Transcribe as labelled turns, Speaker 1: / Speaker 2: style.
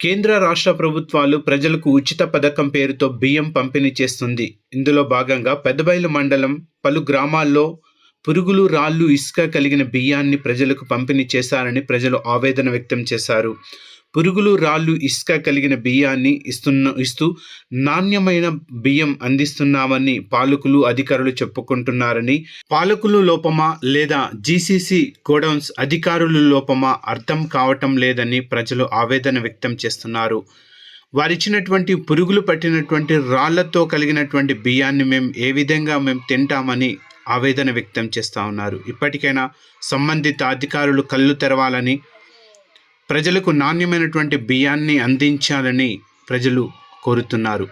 Speaker 1: కేంద్ర రాష్ట్ర ప్రభుత్వాలు ప్రజలకు ఉచిత పథకం పేరుతో బియ్యం పంపిణీ చేస్తుంది. ఇందులో భాగంగా పెద్దబయలు మండలం పలు గ్రామాల్లో పురుగులు రాళ్ళు ఇసుక కలిగిన బియ్యాన్ని ప్రజలకు పంపిణీ చేశారని ప్రజలు ఆవేదన వ్యక్తం చేశారు. పురుగులు రాళ్ళు ఇసుక కలిగిన బియ్యాన్ని ఇస్తున్న ఇస్తూ నాణ్యమైన బియ్యం అందిస్తున్నామని పాలకులు అధికారులు చెప్పుకుంటున్నారని పాలకులు లోపమా లేదా జీసీసీ గోడౌన్స్ అధికారులు లోపమా అర్థం కావటం లేదని ప్రజలు ఆవేదన వ్యక్తం చేస్తున్నారు. వారిచ్చినటువంటి పురుగులు పట్టినటువంటి రాళ్ళతో కలిగినటువంటి బియ్యాన్ని మేము ఏ విధంగా మేము తింటామని ఆవేదన వ్యక్తం చేస్తూ ఉన్నారు. ఇప్పటికైనా సంబంధిత అధికారులు కళ్ళు తెరవాలని ప్రజలకు నాణ్యమైనటువంటి బియ్యాన్ని అందించాలని ప్రజలు కోరుతున్నారు.